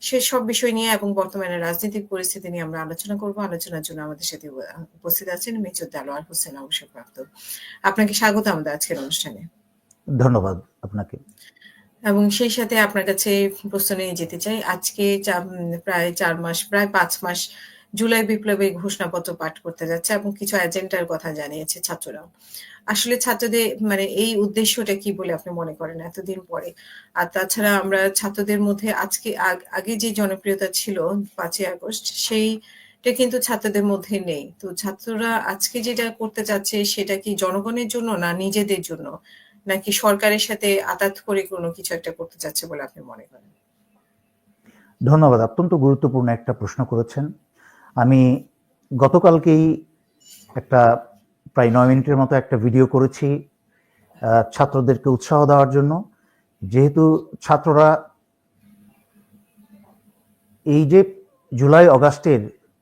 সেসব বিষয় নিয়ে এবং বর্তমানে রাজনৈতিক পরিস্থিতি নিয়ে আমরা আলোচনা করব। আলোচনার জন্য আমাদের সাথে উপস্থিত আছেন মেজর দেলোয়ার হোসেন অবসরপ্রাপ্ত আপনাকে স্বাগত আমাদের আজকের অনুষ্ঠানে। ধন্যবাদ আপনাকে। এবং সেই সাথে আপনার কাছে প্রশ্ন নিয়ে যেতে চাই। আজকে প্রায় চার মাস প্রায় পাঁচ মাস জুলাই বিপ্লবে ঘোষণাপত্র পাঠ করতে যাচ্ছে এবং কিছু এজেন্ডার কথা জানিয়েছে ছাত্ররাও। আসলে ছাত্রদের মানে এই উদ্দেশ্যটা কি বলে আপনি মনে করেন এতদিন পরে? আর তাছাড়া আমরা ছাত্রদের মধ্যে আজকে, আগে যে জনপ্রিয়তা ছিল পাঁচই আগস্ট, সেইটা কিন্তু ছাত্রদের মধ্যে নেই। তো ছাত্ররা আজকে যেটা করতে চাচ্ছে সেটা কি জনগণের জন্য না নিজেদের জন্য? নাকি সরকারের সাথে আতাত করে কোনো কিছু একটা করতে চাচ্ছে বলে আপনি মনে করেন? ধন্যবাদ। অত্যন্ত গুরুত্বপূর্ণ একটা প্রশ্ন করেছেন। আমি গতকালকেই একটা প্রায় নয় মিনিটের মতো একটা ভিডিও করেছি ছাত্রদেরকে উৎসাহ দেওয়ার জন্য। যেহেতু ছাত্ররা এই যে জুলাই অগাস্টের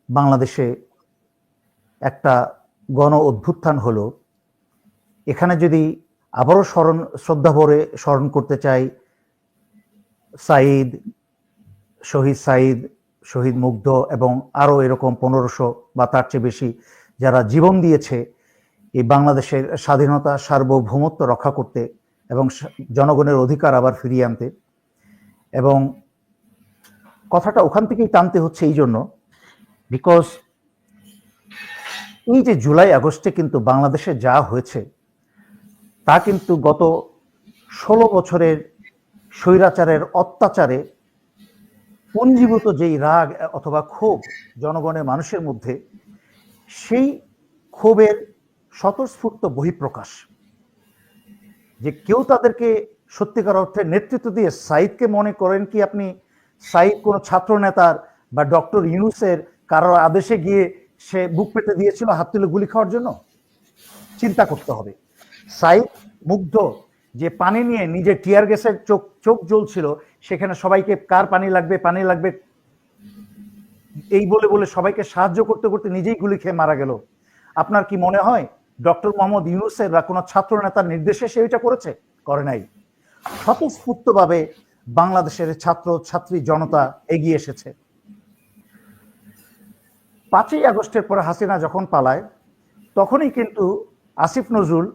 বাংলাদেশে একটা গণ অভ্যুত্থান হলো, এখানে যদি আবারও স্মরণ, শ্রদ্ধা ভরে স্মরণ করতে চাই সাইদ শহীদ সাইদ শহীদ মুগ্ধ এবং আরও এরকম পনেরোশো বা তার চেয়ে বেশি যারা জীবন দিয়েছে এই বাংলাদেশের স্বাধীনতা, সার্বভৌমত্ব রক্ষা করতে এবং জনগণের অধিকার আবার ফিরিয়ে আনতে। এবং কথাটা ওখান থেকেই টানতে হচ্ছে এই জন্য বিকজ এই যে জুলাই, আগস্টে কিন্তু বাংলাদেশে যা হয়েছে, তা কিন্তু গত ষোলো বছরের স্বৈরাচারের অত্যাচারে পঞ্জীভূত যেই রাগ অথবা ক্ষোভ জনগণের মানুষের মধ্যে, সেই ক্ষোভের স্বতঃস্ফূর্ত বহিঃপ্রকাশ যে কেউ তাদেরকে সত্যিকার অর্থে নেতৃত্ব দিয়ে সাইদকে মনে করেন কি আপনি সাইদ কোনো ছাত্র নেতার বা ডক্টর ইউনুসের কারোর আদেশে গিয়ে সে বুক পেতে দিয়েছিল, হাত তুলে গুলি খাওয়ার জন্য? চিন্তা করতে হবে। সাইদ মুগ্ধ যে পানি নিয়ে নিজের টিয়ার গ্যাসের চোখ চোখ জ্বলছিল, সেখানে সবাইকে কার পানি লাগবে পানি লাগবে? এই বলে বলে সবাইকে সাহায্য করতে করতে নিজেই গুলি খেয়ে মারা গেল। আপনার কি মনে হয় ডক্টর মোহাম্মদ ইউনুসের বা কোনো ছাত্র নেতার নির্দেশে সে এটা করেছে? করে নাই। স্বতঃস্ফূর্তভাবে বাংলাদেশের ছাত্র, ছাত্রী, জনতা এগিয়ে এসেছে। পাঁচই আগস্টের পরে হাসিনা যখন পালায়, তখনই কিন্তু আসিফ নজরুল,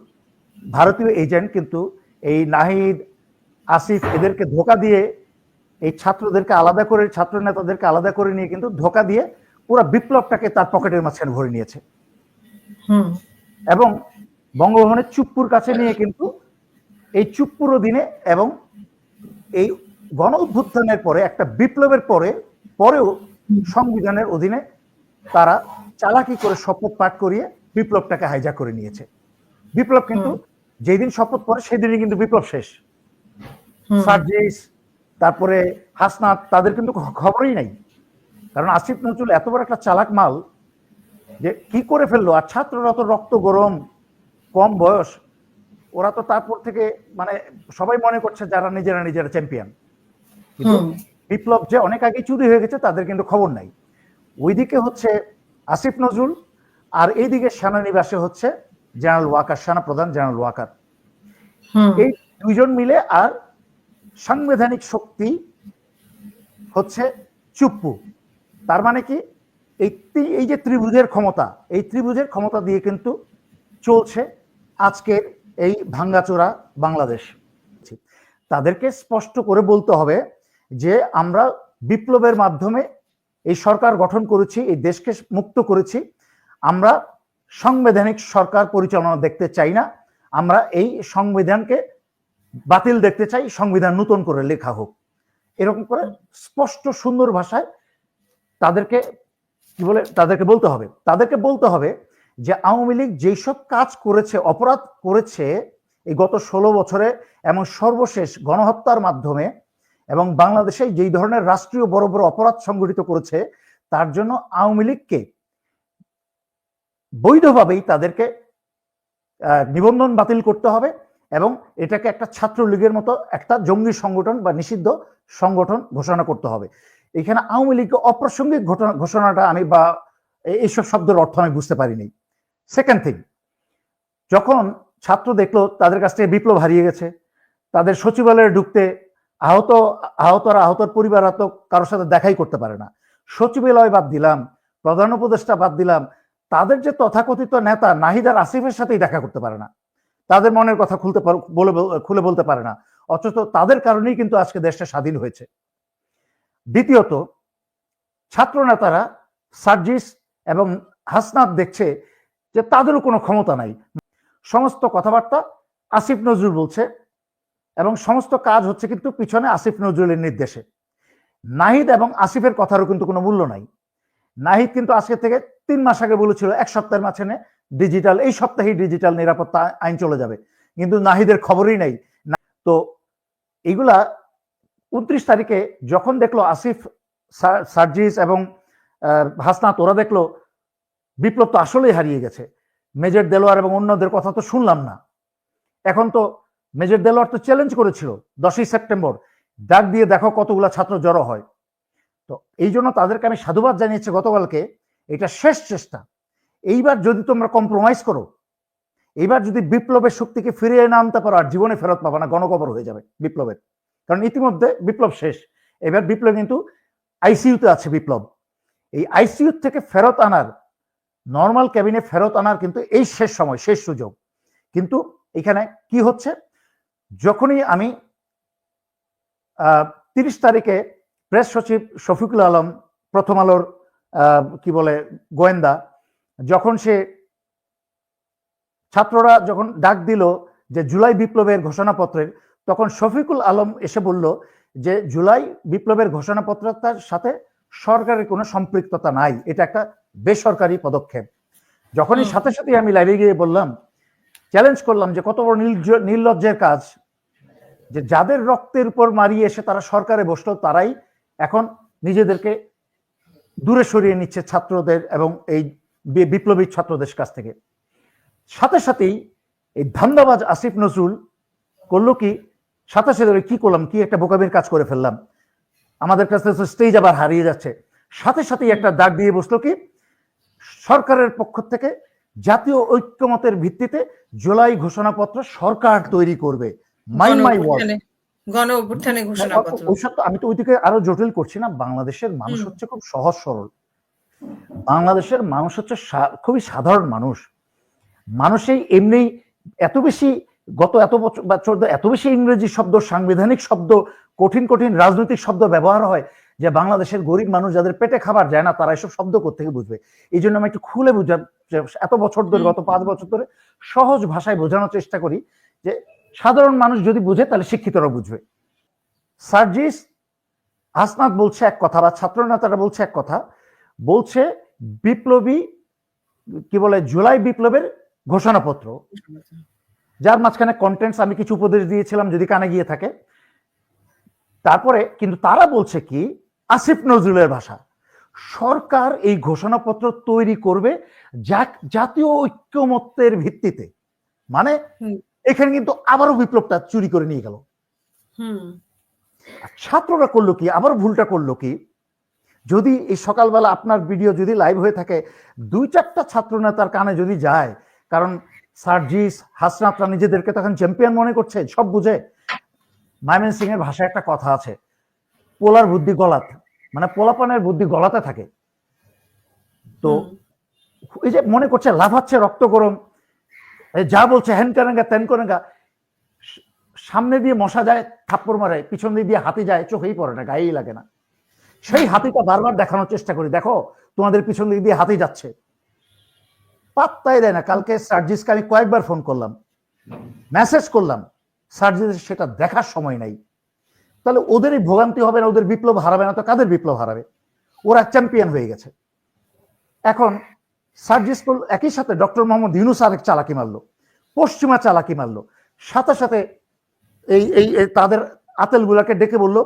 ভারতীয় এজেন্ট কিন্তু এই নাহিদ আসিফ এদেরকে ধোকা দিয়ে এই ছাত্রদেরকে আলাদা করে ছাত্র নেতাদেরকে আলাদা করে নিয়ে কিন্তু ধোকা দিয়ে পুরো বিপ্লবটাকে তার পকেটের মাঝখানে ভরে নিয়েছে। এবং বঙ্গভবনের চুপ্পুর কাছে নিয়ে কিন্তু এই চুপ্পুর অধীনে এবং এই গণ অভ্যুত্থানের পরে একটা বিপ্লবের পরে পরেও সংবিধানের অধীনে তারা চালাকি করে শপথ পাঠ করিয়ে বিপ্লবটাকে হাইজা করে নিয়েছে। বিপ্লব কিন্তু যেদিন শপথ পরে সেদিনই কিন্তু বিপ্লব শেষ। সার্জিস তারপরে হাসনাত তাদের কিন্তু খবরই নাই। কারণ আসিফ নজরুল এত বড় একটা চালাক মাল যে কি করে ফেলল? আর ছাত্ররা তো রক্ত গরম কম বয়স। ওরা তো তারপর থেকে মানে সবাই মনে করছে যারা নিজেরা নিজেরা চ্যাম্পিয়ন। কিন্তু বিপ্লব যে অনেক আগে চুরি হয়ে গেছে তাদের কিন্তু খবর নাই। ওইদিকে হচ্ছে আসিফ নজরুল আর এইদিকে সেনানিবাসে হচ্ছে জেনারেল ওয়াকার সেনা প্রধান জেনারেল ওয়াকার। এই দুইজন মিলে আর সাংবিধানিক শক্তি হচ্ছে চুপ্পু। তার মানে কি? এই এই যে ত্রিভুজের ক্ষমতা এই ত্রিভুজের ক্ষমতা দিয়ে কিন্তু চলছে আজকের এই ভাঙ্গাচোরা বাংলাদেশ। তাদেরকে স্পষ্ট করে বলতে হবে যে আমরা বিপ্লবের মাধ্যমে এই সরকার গঠন করেছি এই দেশকে মুক্ত করেছি। আমরা সাংবিধানিক সরকার পরিচালনা দেখতে চাই না। আমরা এই সংবিধানকে বাতিল দেখতে চাই, সংবিধান নতুন করে লেখা হোক। এরকম করে স্পষ্ট, সুন্দর ভাষায় তাদেরকে কি বলে, তাদেরকে বলতে হবে। তাদেরকে বলতে হবে যে আওয়ামী লীগ যেসব কাজ করেছে, অপরাধ করেছে, এই গত ষোলো বছরে এবং সর্বশেষ গণহত্যার মাধ্যমে এবং বাংলাদেশে যেই ধরনের রাষ্ট্রীয় বড় বড় অপরাধ সংগঠিত করেছে, তার জন্য আওয়ামী লীগকে বৈধভাবেই তাদেরকে নিবন্ধন বাতিল করতে হবে এবং এটাকে একটা ছাত্রলীগের মতো একটা জঙ্গি সংগঠন বা নিষিদ্ধ সংগঠন ঘোষণা করতে হবে। এখানে আওয়ামী লীগ অপ্রাসঙ্গিক ঘটনা, ঘোষণাটা আমি বা এইসব শব্দের অর্থ আমি বুঝতে পারিনি। সেকেন্ড থিং যখন ছাত্র দেখল তাদের কাছ থেকে বিপ্লব হারিয়ে গেছে, তাদের সচিবালয়ে ঢুকতে আহত, আহতরা, আহতর পরিবার তো কারোর সাথে দেখাই করতে পারে না। সচিবালয় বাদ দিলাম, প্রধান উপদেষ্টা বাদ দিলাম তাদের যে তথাকথিত নেতা নাহিদার আসিফের সাথেই দেখা করতে পারে না। তাদের মনের কথা খুলতে বলে খুলে বলতে পারে না। অথচ তাদের কারণেই কিন্তু আজকে দেশটা স্বাধীন হয়েছে। দ্বিতীয়ত, ছাত্র নেতারা সার্জিস এবং হাসনাত দেখছে যে তাদেরও কোনো ক্ষমতা নাই। সমস্ত কথাবার্তা আসিফ নজরুল বলছে এবং সমস্ত কাজ হচ্ছে কিন্তু পিছনে আসিফ নজরুলের নির্দেশে। নাহিদ এবং আসিফের কথারও কিন্তু কোনো মূল্য নাই। নাহিদ কিন্তু আজকে থেকে তিন মাস আগে বলেছিল, এক সপ্তাহের মাঝখানে ডিজিটাল এই সপ্তাহেই ডিজিটাল নিরাপত্তা আইন চলে যাবে। কিন্তু নাহিদের খবরই নাই। তো এইগুলা উনত্রিশ তারিখে যখন দেখল আসিফ সার্জিস এবং হাসনাত, ওরা দেখল, বিপ্লব তো আসলেই হারিয়ে গেছে। মেজর দেলোয়ার এবং অন্যদের কথা তো শুনলাম না। এখন তো মেজর দেলোয়ার তো চ্যালেঞ্জ করেছিল দশই সেপ্টেম্বর। ডাক দিয়ে দেখো কতগুলা ছাত্র জড়ো হয়। তো এই জন্য তাদেরকে আমি সাধুবাদ জানিয়েছি গতকালকে, এটা শেষ চেষ্টা। এইবার যদি তোমরা কম্প্রোমাইজ করো, এইবার যদি বিপ্লবের শক্তিকে ফিরিয়ে না আনতে পারো, আর জীবনে ফেরত পাবা না, গণকবর হয়ে যাবে বিপ্লবের। কারণ ইতিমধ্যে বিপ্লব শেষ। এবার বিপ্লব কিন্তু আইসিইউতে আছে বিপ্লব। এই আইসিইউ থেকে ফেরত আনার নর্মাল ক্যাবিনে ফেরত আনার কিন্তু এই শেষ সময়, শেষ সুযোগ। কিন্তু এখানে কি হচ্ছে? যখনই আমি তিরিশ তারিখে প্রেস সচিব শফিকুল আলম প্রথম আলোর আহ, কি বলে গোয়েন্দা যখন সে ছাত্ররা যখন ডাক দিল যে জুলাই বিপ্লবের ঘোষণাপত্রের তখন শফিকুল আলম এসে বলল যে জুলাই বিপ্লবের ঘোষণাপত্রটার সাথে সরকারের কোনো সম্পৃক্ততা নাই। এটা একটা বেসরকারি পদক্ষেপ। যখনই সাথে সাথে আমি লাইভে গিয়ে বললাম চ্যালেঞ্জ করলাম যে কত বড় নির্লজ্জের কাজ যে যাদের রক্তের উপর মারিয়ে এসে তারা সরকারে বসল তারাই এখন নিজেদেরকে দূরে সরিয়ে নিচ্ছে ছাত্রদের এবং এই বিপ্লবী ছাত্রদের কাছ থেকে। সাথে সাথেই এই ধান্দাবাজ আসিফ নজরুল করল কি সাথে সাথে কি করলাম কি একটা বোকামির কাজ করে ফেললাম। আমাদের কাছে স্টেজ আবার হারিয়ে যাচ্ছে। সাথে সাথেই একটা দাগ দিয়ে বসল কি সরকারের পক্ষ থেকে জাতীয় ঐক্যমতের ভিত্তিতে জুলাই ঘোষণাপত্র সরকার তৈরি করবে। মাই মাই ওয়ার্ড গণ অভ্যুত্থানে ঘোষণাপত্র ওইসব তো আমি তো ওইদিকে আরও জটিল করছি না বাংলাদেশের মানুষ হচ্ছে খুব সহজ সরল। বাংলাদেশের মানুষ হচ্ছে খুবই সাধারণ মানুষ। মানুষই এমনি এত বেশি গত এত বছর বছর ধরে এত বেশি ইংরেজি শব্দ সাংবিধানিক শব্দ কঠিন কঠিন রাজনৈতিক শব্দ ব্যবহার হয় যে বাংলাদেশের গরিব মানুষ যাদের পেটে খাবার যায় না তারা এসব শব্দ থেকে বুঝবে? এই জন্য আমি একটু খুলে বুঝা যে এত বছর ধরে গত পাঁচ বছর ধরে সহজ ভাষায় বোঝানোর চেষ্টা করি যে সাধারণ মানুষ যদি বুঝে, তাহলে শিক্ষিতরা বুঝবে। সার্জিস হাসনাত বলছে এক কথা, বা ছাত্র নেতারা বলছে এক কথা। বলছে বিপ্লবী, কি বলে, জুলাই বিপ্লবের ঘোষণাপত্র। যার মাঝখানে কন্টেন্টস আমি কিছু উপদেশ দিয়েছিলাম, যদি কানে গিয়ে থাকে। তারপরে কিন্তু তারা বলছে কি, আসিফ নজরুলের ভাষা। সরকার এই ঘোষণাপত্র তৈরি করবে জাতীয় ঐক্যমত্যের ভিত্তিতে। মানে। এখানে কিন্তু আবারও বিপ্লবটা চুরি করে নিয়ে গেল। ছাত্ররা করল কি আবার ভুলটা করল কি যদি এই সকালবেলা আপনার ভিডিও যদি লাইভ হয়ে থাকে দুই চারটা ছাত্র নেতার কানে যদি যায় কারণ সার্জিস হাসনাতরা নিজেদেরকে তখন চ্যাম্পিয়ন মনে করছে সব বুঝে। মাইমেন সিং এর ভাষায় একটা কথা আছে পোলার বুদ্ধি গলাতে মানে পোলাপানের বুদ্ধি গলাতে থাকে। তো এই যে মনে করছে লাফাচ্ছে রক্ত গরম যা বলছে হ্যান করেঙ্গা ত্যান করেঙ্গা সামনে দিয়ে মশা যায়, থাপ্পড় মারে, পিছন দিয়ে হাতি যায়, চোখেই পড়ে না, গায়েই লাগে না। সেই হাতিটা বারবার দেখানোর চেষ্টা করি। দেখো, তোমাদের পিছন দিক দিয়ে হাতি যাচ্ছে। পাত্তাই দেয় না। কালকে সার্জিসকে আমি কয়েকবার ফোন করলাম। মেসেজ করলাম। সার্জিস সেটা দেখার সময় নাই। তাহলে ওদেরই ভোগান্তি হবে না, ওদের বিপ্লব হারাবে না, তো কাদের বিপ্লব হারাবে? ওরা চ্যাম্পিয়ন হয়ে গেছে। এখন সার্জিস একই সাথে ডক্টর মোহাম্মদ ইউনুস আরেক চালাকি মারলো, পশ্চিমা চালাকি মারলো। সাথে সাথে এই এই তাদের আতেলগুলাকে ডেকে বলল,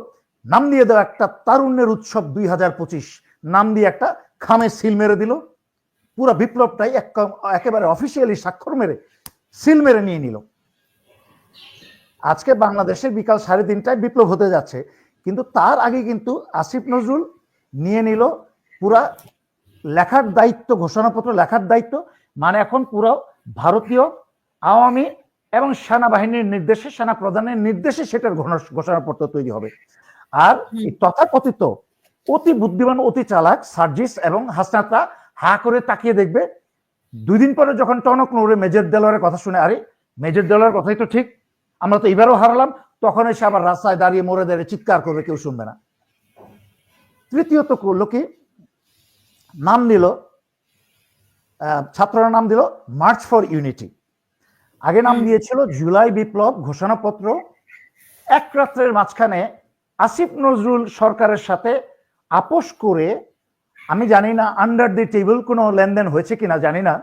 নাম দিয়ে দেওয়া একটা তারুণ্যের উৎসব দুই হাজার পঁচিশ। নাম দিয়ে একটা খামে সিল মেরে দিল। পুরো বিপ্লবটাই এক একেবারে অফিসিয়ালি স্বাক্ষর মেরে সিল মেরে নিয়ে নিল। আজকে বাংলাদেশের বিকাল সাড়ে তিনটায় বিপ্লব হতে যাচ্ছে, কিন্তু তার আগে কিন্তু আসিফ নজরুল নিয়ে নিল পুরা লেখার দায়িত্ব ঘোষণাপত্র লেখার দায়িত্ব মানে এখন পুরো ভারতীয় আওয়ামী এবং সেনাবাহিনীর নির্দেশে সেনা প্রধানের নির্দেশে সেটার ঘোষণাপত্র তৈরি হবে। আর তথাকথিত অতি বুদ্ধিমান অতি চালাক সার্জিস এবং হাসনাতরা হা করে তাকিয়ে দেখবে। দুই দিন পরে যখন টনক নড়ে মেজর দেলোয়ারের কথা শুনে আরে মেজর দেলোয়ারের কথাই তো ঠিক আমরা তো এবারও হারালাম তখন এসে আবার রাস্তায় দাঁড়িয়ে মরে দাঁড়িয়ে চিৎকার করবে কেউ শুনবে না। তৃতীয়ত করল কি? নাম দিল ছাত্ররা নাম দিল মার্চ ফর ইউনিটি আগে নাম। দিয়েছিল জুলাই বিপ্লব ঘোষণাপত্র। এক রাত্রের মাঝখানে আসিফ নজরুল সরকারের সাথে আপোষ করে, আমি জানি না আন্ডার দি টেবিল কোনো লেনদেন হয়েছে কিনা, জানি না।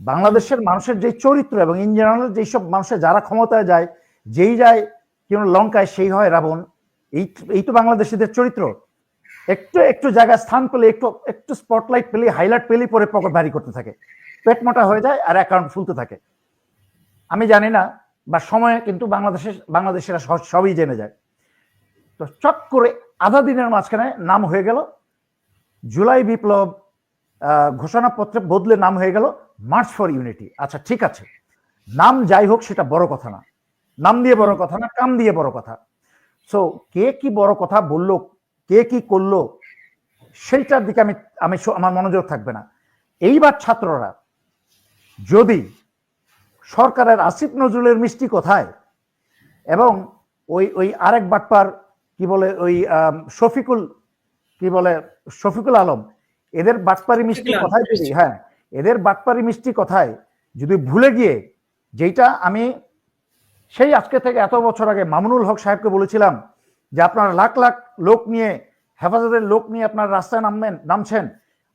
বাংলাদেশের মানুষের যে চরিত্র এবং ইন জেনারেল যেসব মানুষের যারা ক্ষমতায় যায়, যেই যায় কেন লঙ্কায় সেই হয় রাবণ। এই এই তো বাংলাদেশিদের চরিত্র। একটু একটু জায়গায় স্থান পেলে, একটু একটু স্পটলাইট পেলে হাইলাইট পেলে পরে পকেট ভারী করতে থাকে। পেট মোটা হয়ে যায় আর অ্যাকাউন্ট ফুলতে থাকে। আমি জানি না, বা সময়ে কিন্তু বাংলাদেশের, বাংলাদেশিরা সব- সবই জেনে যায়। তো চট করে আধা দিনের মাঝখানে নাম হয়ে গেল। জুলাই বিপ্লব ঘোষণাপত্রে বদলে নাম হয়ে গেল মার্চ ফর ইউনিটি আচ্ছা ঠিক আছে। নাম যাই হোক, সেটা বড় কথা না। নাম দিয়ে বড় কথা না, কাম দিয়ে বড় কথা। সো কে কি বড় কথা বলল কে কি করল সেইটার দিকে আমি আমি আমার মনোযোগ থাকবে না। এইবার ছাত্ররা যদি সরকারের আসিফ নজরুলের মিষ্টি কোথায় এবং ওই ওই আরেক বাটপার কি বলে ওই শফিকুল কি বলে শফিকুল আলম এদের বাটপারি মিষ্টি কথায় যদি হ্যাঁ এদের বাটপারি মিষ্টি কথায়? যদি ভুলে গিয়ে যেটা আমি সেই আজকে থেকে এত বছর আগে মামুনুল হক সাহেবকে বলেছিলাম যে আপনারা লাখ লাখ লোক নিয়ে হেফাজতের লোক নিয়ে আপনারা রাস্তায় নামবেন নামছেন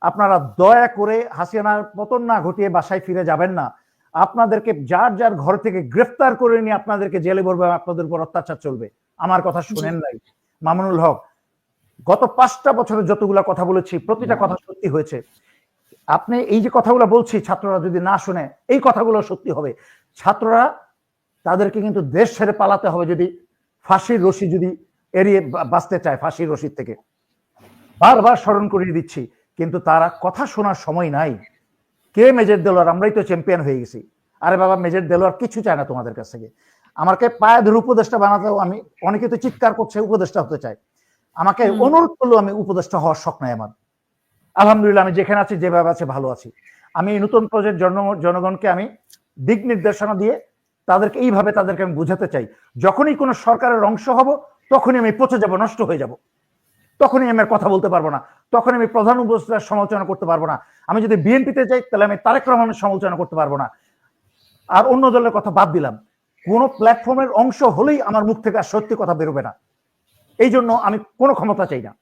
আপনারা দয়া করে হাসিনার পতন না ঘটিয়ে বাসায় ফিরে যাবেন না। আপনাদেরকে যার যার ঘর থেকে গ্রেফতার করে নিয়ে আপনাদেরকে জেলে ভরবে আপনাদের উপর অত্যাচার চলবে। আমার কথা শুনেন নাই। মামুনুল হক গত পাঁচটা বছরে যতগুলা কথা বলেছি প্রতিটা কথা সত্যি হয়েছে। আপনি এই যে কথাগুলো বলছি ছাত্ররা যদি না শুনে এই কথাগুলো সত্যি হবে। ছাত্ররা তাদেরকে কিন্তু দেশ ছেড়ে পালাতে হবে যদি ফাঁসির রশি যদি এড়িয়ে বাঁচতে চায় ফাঁসির রশিদ থেকে। বারবার স্মরণ করিয়ে দিচ্ছি কিন্তু তারা কথা শোনার সময় নাই। কে মেজর দেলোয়ার? আমরাই তো চ্যাম্পিয়ন হয়ে গেছি। আরে বাবা মেজর দেলোয়ার কিছু চায় না তোমাদের কাছ থেকে। আমাকে পায়ে ধরে উপদেষ্টা বানাতেও আমি অনেকে তো চিৎকার করছে উপদেষ্টা হতে চাই আমাকে অনুরোধ করলেও আমি উপদেষ্টা হওয়ার শখ নাই আমার। আলহামদুলিল্লাহ আমি যেখানে আছি যেভাবে আছে ভালো আছি। আমি এই নতুন প্রজেক্ট জন জনগণকে আমি দিক নির্দেশনা দিয়ে তাদেরকে এইভাবে তাদেরকে আমি বুঝাতে চাই। যখনই কোনো সরকারের অংশ হব তখনই আমি পচে যাব, নষ্ট হয়ে যাব। তখনই আমি আর কথা বলতে পারব না। তখন আমি প্রধান উপদেষ্টার সমালোচনা করতে পারব না। আমি যদি বিএনপিতে যাই, তাহলে আমি তারেক রহমানের সমালোচনা করতে পারব না। আর অন্য দলের কথা বাদ দিলাম। কোন প্ল্যাটফর্মের অংশ হলেই আমার মুখ থেকে আর সত্যি কথা বেরোবে না। এই জন্য আমি কোনো ক্ষমতা চাই না।